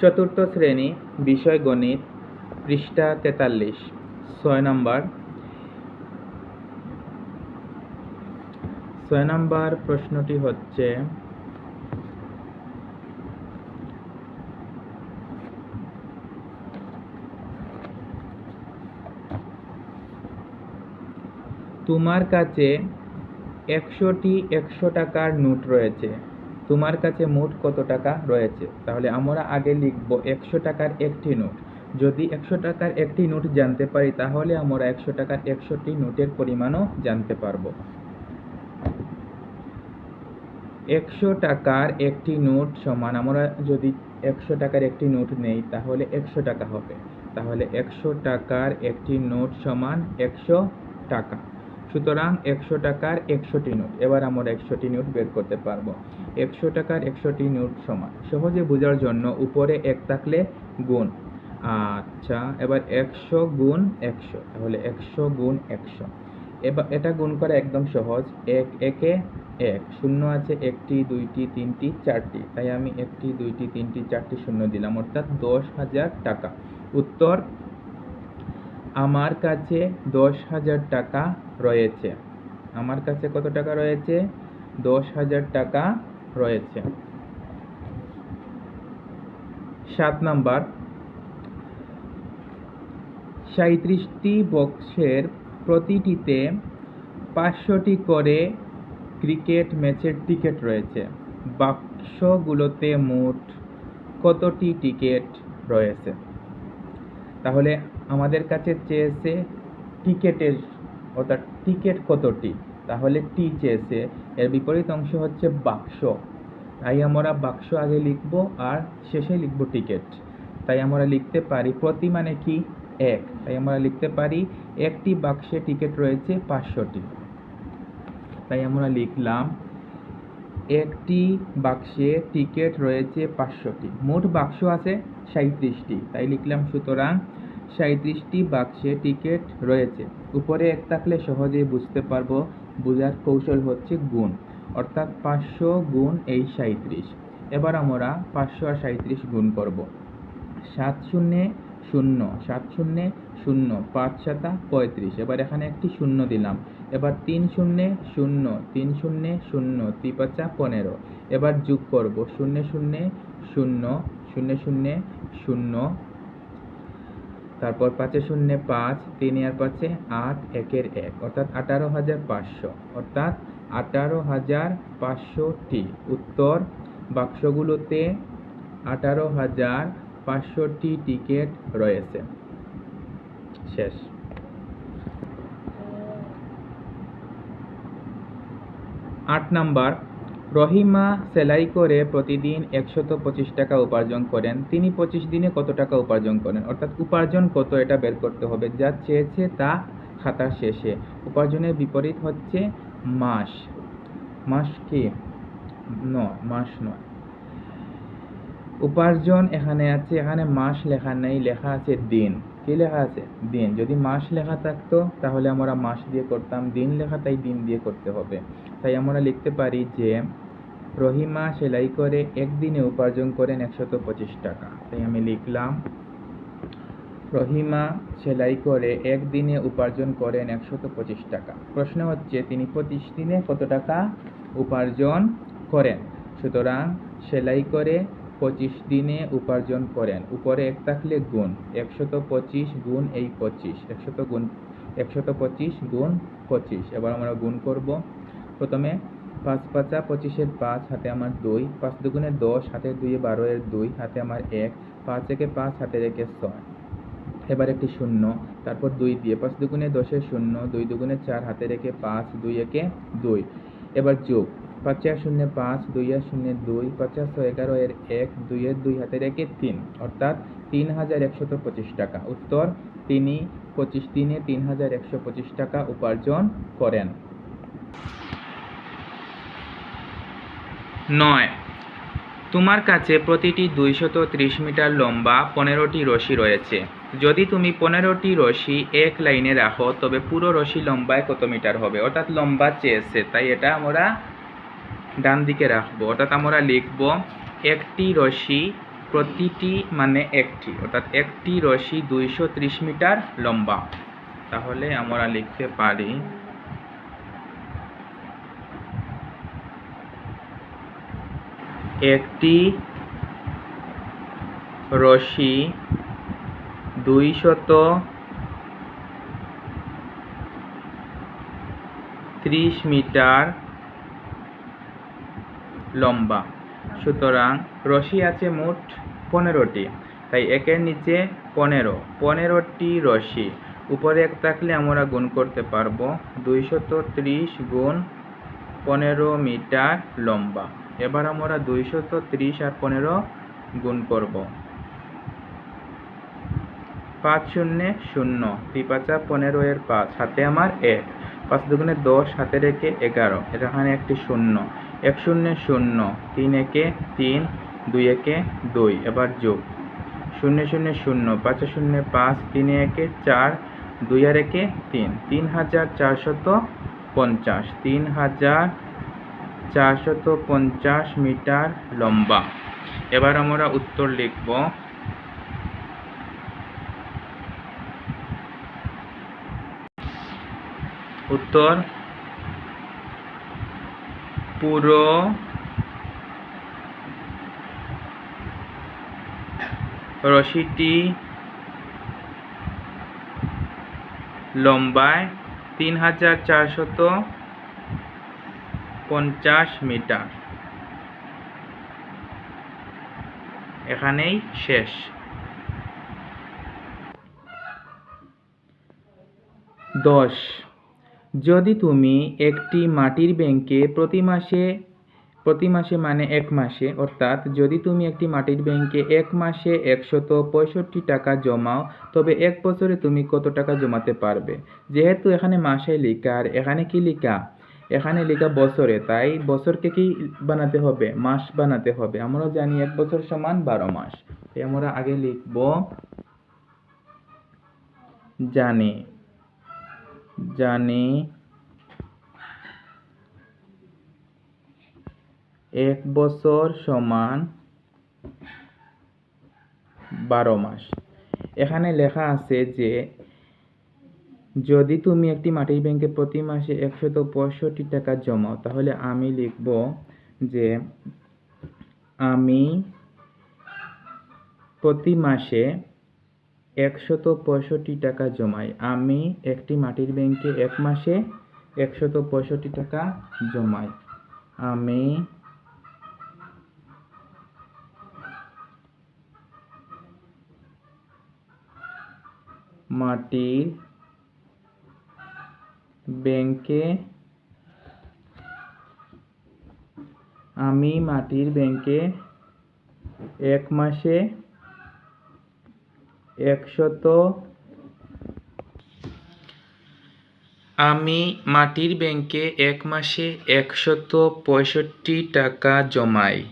চতুর্থ শ্রেণি, বিষয় গণিত, পৃষ্ঠা তেতাল্লিশ, ছয় নম্বর। ছয় নম্বর প্রশ্নটি হচ্ছে, তোমার কাছে একশোটি একশো টাকার নোট রয়েছে। তোমার কাছে মোট কত টাকা রয়েছে? তাহলে আমরা আগে লিখব একশো টাকার একটি নোট। যদি একশো টাকার একটি নোট জানতে পারি, তাহলে আমরা একশো টাকার একশোটি নোটের পরিমাণও জানতে পারব। একশো টাকার একটি নোট সমান, আমরা যদি একশো টাকার একটি নোট নেই, তাহলে একশো টাকা হবে। তাহলে একশো টাকার একটি নোট সমান একশো টাকা। সুতরাং একশো টাকার একশোটি নোট। এবার আমরা একশোটি নোট বের করতে পারব। একশো টাকার একশোটি নোট সমান। সহজে বোঝার জন্য উপরে এক থাকলে গুণ। আচ্ছা এবার একশো গুণ একশো। তাহলে একশো গুণ একশো। এবার এটা গুণ করা একদম সহজ। এক, একে এক। শূন্য আছে একটি, দুইটি, তিনটি, চারটি। তাই আমি একটি, দুইটি, তিনটি, চারটি শূন্য দিলাম। অর্থাৎ দশ হাজার টাকা। উত্তর আমার কাছে দশ হাজার টাকা রয়েছে। আমার কাছে কত টাকা রয়েছে? দশ হাজার টাকা রয়েছে। সাত নাম্বার। সাঁত্রিশটি বক্সের প্রতিটিতে পাঁচশোটি করে ক্রিকেট ম্যাচের টিকিট রয়েছে। বাক্সগুলোতে মোট কতটি টিকিট রয়েছে? তাহলে আমাদের কাছে চেয়েছে টিকেটের, অর্থাৎ টিকিট কতটি? তাহলে টি চেয়েছে। এর বিপরীত অংশ হচ্ছে বাক্স। তাই আমরা বাক্স আগে লিখব আর শেষে লিখব টিকিট। তাই আমরা লিখতে পারি প্রতি মানে কি? এক। তাই আমরা লিখতে পারি একটি বাক্সে টিকিট রয়েছে পাঁচশোটি। তাই আমরা লিখলাম একটি বাক্সে টিকিট রয়েছে পাঁচশোটি। মোট বাক্স আছে সাঁত্রিশটি তাই লিখলাম সুতরাং সাঁত্রিশটি বাক্সে টিকিট রয়েছে। উপরে এক থাকলে সহজেই বুঝতে পারব, বোঝার কৌশল হচ্ছে গুণ, অর্থাৎ পাঁচশো গুণ এই সাঁত্রিশ এবার আমরা পাঁচশো আর সাঁত্রিশ গুণ করব। সাত শূন্যে শূন্য, সাত শূন্যে শূন্য, পাঁচ সাতা পঁয়ত্রিশ। এবার এখানে একটি শূন্য দিলাম। এবার তিন শূন্যে শূন্য, তিন শূন্যে শূন্য, তিপাচা পনেরো। এবার যোগ করব শূন্য শূন্যে শূন্য শূন্য শূন্যে শূন্য তারপর পাঁচে শূন্য পাঁচ, তিন আর পাঁচে আট, একের এক, অর্থাৎ আঠারো হাজার পাঁচশো। অর্থাৎ আঠারো হাজার পাঁচশোটি। উত্তর বাক্সগুলোতে আঠারো হাজার পাঁচশোটি টিকিট রয়েছে। শেষ। আট নাম্বার। রহিমা সেলাই করে প্রতিদিন একশত পঁচিশ টাকা উপার্জন করেন। তিনি পঁচিশ দিনে কত টাকা উপার্জন করেন? অর্থাৎ উপার্জন কত এটা বের করতে হবে। যা চেয়েছে তা খাতার শেষে। উপার্জনের বিপরীত হচ্ছে মাস। মাস কি? নয় মাস নয়। উপার্জন এখানে আছে, এখানে মাস লেখা নেই, লেখা আছে দিন। কি লেখা আছে? দিন। যদি মাস লেখা থাকতো, তাহলে আমরা মাস দিয়ে করতাম, দিন লেখা, তাই দিন দিয়ে করতে হবে। তাই আমরা লিখতে পারি যে, রহিমা সেলাই করে একদিনে উপার্জন করেন একশত পঁচিশ টাকা। তাই আমি লিখলাম, রহিমা সেলাই করে একদিনে উপার্জন করেন একশত পঁচিশ টাকা। প্রশ্ন হচ্ছে, তিনি পঁচিশ দিনে কত টাকা উপার্জন করেন? সুতরাং সেলাই করে পঁচিশ দিনে উপার্জন করেন। উপরে এক থাকলে গুণ, একশত পঁচিশ গুণ এই পঁচিশ, একশত গুণ, একশত পঁচিশ গুণ পঁচিশ। এবার আমরা গুণ করব। প্রথমে পাঁচ পাঁচা পঁচিশের পাঁচ, হাতে আমার দুই, পাঁচ দুগুণে দশ, হাতে দুইয়ে বারো এর দুই, হাতে আমার এক, পাঁচ একে পাঁচ, হাতে রেখে ছয়। এবার একটি শূন্য, তারপর দুই দিয়ে পাঁচ দুগুণে দশের শূন্য, দুই দুগুণে চার, হাতে রেখে পাঁচ, দুই একে দুই। এবার যোগ পাঁচ শূন্য পাঁচ দুই আর শূন্য দুই পঞ্চাশ এগারো এর এক দুইয়ের দুই হাতে রেখে তিন, অর্থাৎ তিন হাজার একশত পঁচিশ টাকা। উত্তর, তিনি পঁচিশ দিনে তিন হাজার একশো পঁচিশ টাকা উপার্জন করেন। নয়, তোমার কাছে প্রতিটি দুইশত ত্রিশ মিটার লম্বা পনেরোটি রশি রয়েছে। যদি তুমি পনেরোটি রশি এক লাইনে রাখো, তবে পুরো রশি লম্বায় কত মিটার হবে? অর্থাৎ লম্বা চেয়েছে, তাই এটা আমরা ডান দিকে রাখব। অর্থাৎ আমরা লিখব একটি রশি প্রতিটি মানে একটি। অর্থাৎ একটি রশি দুইশো ত্রিশ মিটার লম্বা। তাহলে আমরা লিখতে পারি একটি রশি দুইশত ত্রিশ মিটার লম্বা। সুতরাং রশি আছে মোট পনেরোটি, তাই একের নিচে পনেরো। পনেরোটি রশি। উপরে এক থাকলে আমরা গুণ করতে পারব দুইশত ত্রিশ গুণ পনেরো মিটার লম্বা। এবার আমরা দুইশত ত্রিশ আর পনেরো গুণ করব। পাঁচ শূন্য শূন্য। তিপাচা পনেরো এর পাঁচ। হাতে আমার এক। পাঁচ দুগুণে দশ হাতে রেখে এগারো। এখানে একটি শূন্য। এক শূন্য শূন্য, তিন একে তিন, দুই একে দুই। এবার যোগ। শূন্য শূন্য শূন্য, পাঁচ শূন্য পাঁচ, তিনে একে চার, দুই আর একে তিন। তিন হাজার চারশত পঞ্চাশ। তিন হাজার চারশত পঞ্চাশ মিটার লম্বা। এবার আমরা উত্তর লিখব। উত্তর পুরো রশিটি লম্বায় তিন হাজার চারশত পঞ্চাশ মিটার। এখানেই শেষ। দশ। যদি তুমি একটি মাটির ব্যাংকে প্রতি মাসে প্রতি মাসে মানে এক মাসে, অর্থাৎ যদি তুমি একটি মাটির ব্যাংকে এক মাসে একশত পঁয়ষট্টি টাকা জমাও, তবে এক বছরে তুমি কত টাকা জমাতে পারবে? যেহেতু এখানে মাসে লিখা, আর এখানে কি লিখা? এখানে লেখা বছরে, তাই বছরকে কি বানাতে হবে? মাস বানাতে হবে। আমরা জানি এক বছর সমান বারো মাস। তাই আমরা আগে লিখব, জানি। জানি এক বছর সমান বারো মাস। এখানে লেখা আছে যে, যদি তুমি একটি মাটির ব্যাংকে প্রতি মাসে একশত পঁয়ষট্টি টাকা জমাও, তাহলে আমি লিখব যে, আমি প্রতি মাসে একশত পঁয়ষট্টি টাকা জমাই। আমি একটি মাটির ব্যাংকে এক মাসে একশত পঁয়ষট্টি টাকা জমাই। আমি মাটির ব্যাংকে আমি মাটির ব্যাংকে এক মাসে একশত আমি মাটির ব্যাংকে এক মাসে একশত পঁয়ষট্টি টাকা জমাই।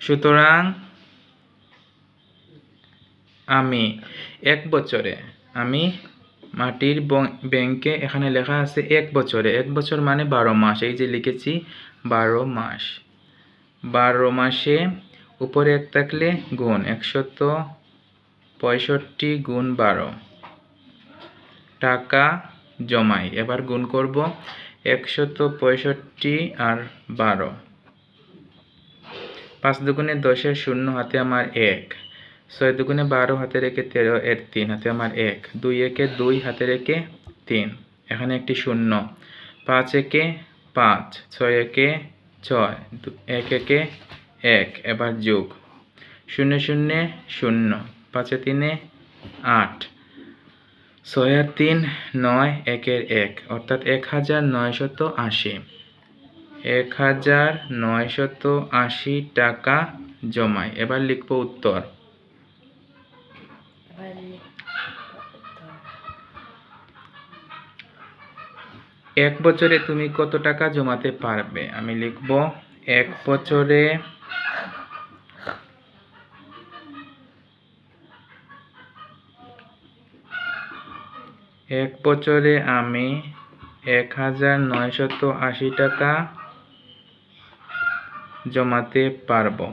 সুতরাং আমি এক বছরে, আমি মাটির ব্যাংকে এখানে লেখা আছে এক বছরে। এক বছর মানে বারো মাস। এই যে লিখেছি, বারো মাস। বারো মাসে উপরে এক থাকলে গুণ, একশত পঁয়ষট্টি গুণ বারো। টাকা জমাই। এবার গুণ করব, একশত পঁয়ষট্টি আর বারো। পাঁচ দুগুণে দশের শূন্য হাতে আমার এক। ছয় দুগুণে বারো হাতে রেখে তেরো এর তিন, হাতে আমার এক। দুই একে দুই হাতে রেখে তিন। এখানে একটি শূন্য। পাঁচ একে পাঁচ, ছয় একে ছয় এক একে এক। এবার যোগ। শূন্য শূন্য শূন্য। পাঁচে তিনে আট। ছয় আর তিন নয় একের এক। অর্থাৎ এক হাজার নয়শত আশি। এক হাজার নয়শত আশি টাকা জমায়। এবার লিখব উত্তর। এক বছরে তুমি কত টাকা জমাতে পারবে? আমি লিখব, এক বছরে এক বছরে আমি এক হাজার নয়শত আশি টাকা জমাতে পারব।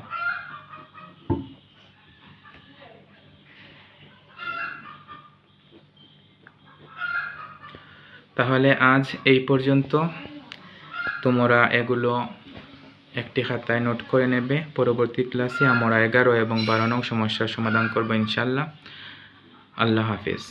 তাহলে আজ এই পর্যন্ত। তোমরা এগুলো একটি খাতায় নোট করে নেবে। পরবর্তী ক্লাসে আমরা এগারো এবং বারো নং সমস্যার সমাধান করব ইনশাল্লাহ আল্লাহ হাফিজ।